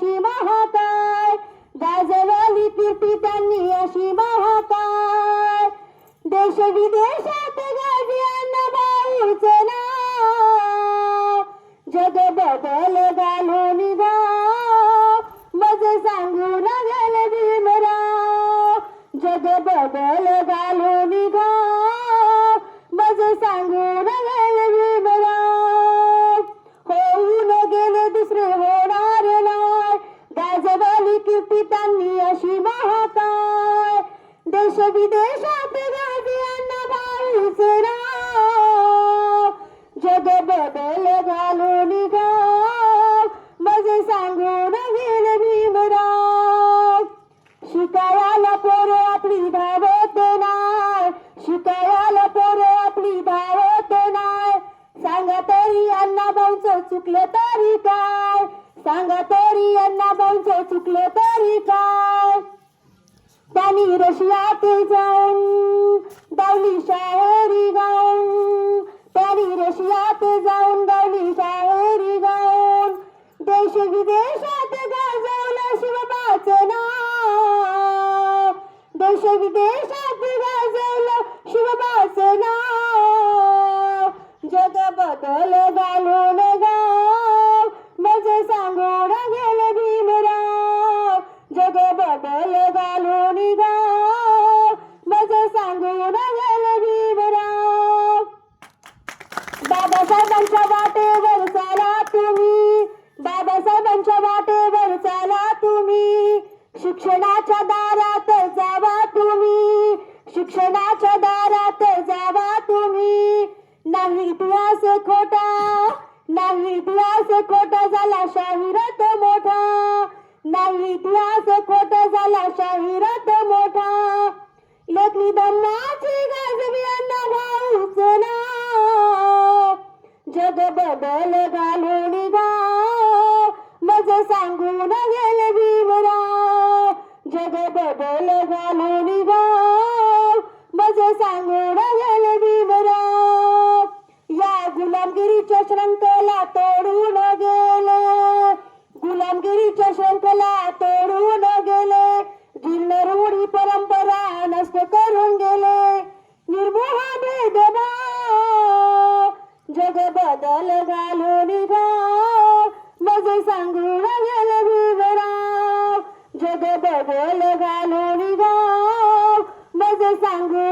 সীমা হতায় রাজনীতির পিতা নিয়ে সীমা হতায় দেশে বিদেশে গার্জিয়ান না যত বদলে कीर्ती अशी महाकाय देश विदेशात गाजी अण्णा भाऊचे जग बदल घालून गाव मजे सांगून गेले भीमराव. शिकायला पोरे आपली धावत नाय शिकायला पोरे आपली धावत नाय सांगा तरी अण्णा चुकलं तरी काय? सांगा तरी यांना भाऊचं चुकलं तरी काय? त्यांनी रशियात जाऊन गावली शाळेरी गाऊन त्यांनी रशियात जाऊन गावली शाळेरी गाऊन देश विदेशात गाजवलं शिवबाचं नाव. देश विदेशात गाजवलं शिवबाचं नाव. जग बदल घालून शिक्षणाच्या दारात जावा तुम्ही. शिक्षणाच्या दारात जावा तुम्ही. नाही इतिहास खोटा नाही इतिहास खोटा झाला शाहिरात मोठा. नाही इतिहास खोटा झाला शाहिरात मोठा. लेखनी धम्माची गाजवी अण्णा भाऊच नाव. जग बदल घालून गाव मज सांगून गेले जग बदल घालून गाव मज सांगून गेले भीमराव या गुलामगिरीच्या श्रंखला तोडून गेले. गुलामगिरीच्या श्रंखला तोडून गेले. जिल्ह रूढी परंपरा नष्ट करून गेले. निर्मोह भेदभाव जग बदल घालून गाव मज सांगून भीमराव जग बदल घालून गाव मज सांगू